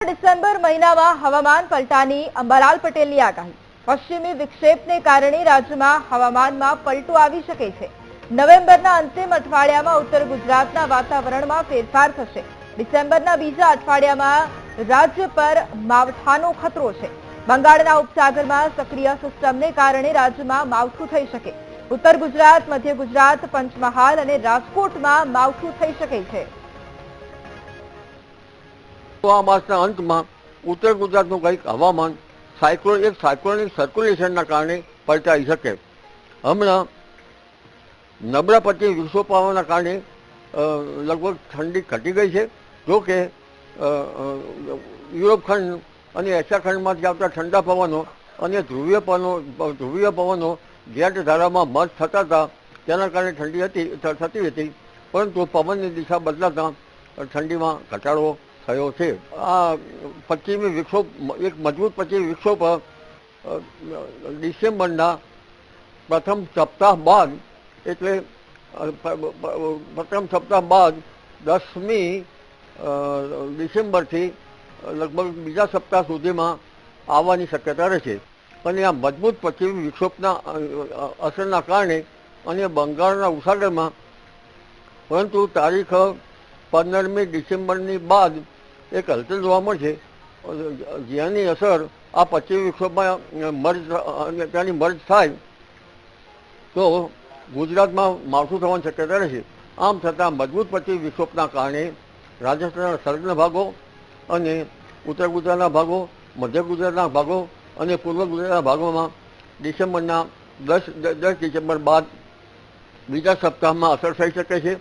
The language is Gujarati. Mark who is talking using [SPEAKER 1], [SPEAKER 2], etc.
[SPEAKER 1] ડિસેમ્બર મહિનામાં હવામાન પલટાની અંબાલાલ પટેલની આગાહી. પશ્ચિમી વિક્ષેપને કારણે રાજ્યમાં હવામાનમાં પલટો આવી શકે છે. નવેમ્બરના અંતિમ અઠવાડિયામાં ઉત્તર ગુજરાતના વાતાવરણમાં ફેરફાર થશે. ડિસેમ્બરના બીજા અઠવાડિયામાં રાજ્ય પર માવઠાનો ખતરો છે. બંગાળના ઉપસાગરમાં સક્રિય સિસ્ટમને કારણે રાજ્યમાં માવઠું થઈ શકે. ઉત્તર ગુજરાત, મધ્ય ગુજરાત, પંચમહાલ અને રાજકોટમાં માવઠું થઈ શકે છે.
[SPEAKER 2] આ માસના અંતમાં ઉત્તર ગુજરાતનું કંઈક હવામાન સાયક્લોન એક સાયક્લોનિક સર્ક્યુલેશનના કારણે પલટાઈ શકે. હમણાં નબળા પછી વિશ્વ પાવાના કારણે લગભગ ઠંડી ઘટી ગઈ છે. જો કે અ, અ, યુરોપ ખંડ અને એશિયા ખંડમાંથી આવતા ઠંડા પવનો અને ધ્રુવીય પવનો ધ્રુવીય પવનો જેટ ધારામાં મત થતા હતા. તેના કારણે ઠંડી હતી થતી હતી. પરંતુ પવનની દિશા બદલાતા ઠંડીમાં ઘટાડો થયો છે. આ પશ્ચિમી વિક્ષોભ, એક મજબૂત પશ્ચિમી વિક્ષોભ ડિસેમ્બરના પ્રથમ સપ્તાહ બાદ, એટલે પ્રથમ સપ્તાહ બાદ દસમી ડિસેમ્બરથી લગભગ બીજા સપ્તાહ સુધીમાં આવવાની શક્યતા રહેશે અને આ મજબૂત પશ્ચિમી વિક્ષોભના અસરના કારણે અને બંગાળના ઉપસાગરમાં પરંતુ તારીખ પંદરમી ડિસેમ્બરની બાદ એક હલચલ જોવા મળશે. જેની અસર આ પશ્ચિમ વિક્ષોભમાં મર્જ ત્યાંની મર્જ થાય તો ગુજરાતમાં માવઠું થવાની શક્યતા રહેશે આમ છતાં મજબૂત પશ્ચિમ વિક્ષોભના કારણે રાજસ્થાનના સર્ગના ભાગો અને ઉત્તર ગુજરાતના ભાગો, મધ્ય ગુજરાતના ભાગો અને પૂર્વ ગુજરાતના ભાગોમાં ડિસેમ્બરના દસ દસ ડિસેમ્બર બાદ બીજા સપ્તાહમાં અસર થઈ શકે છે.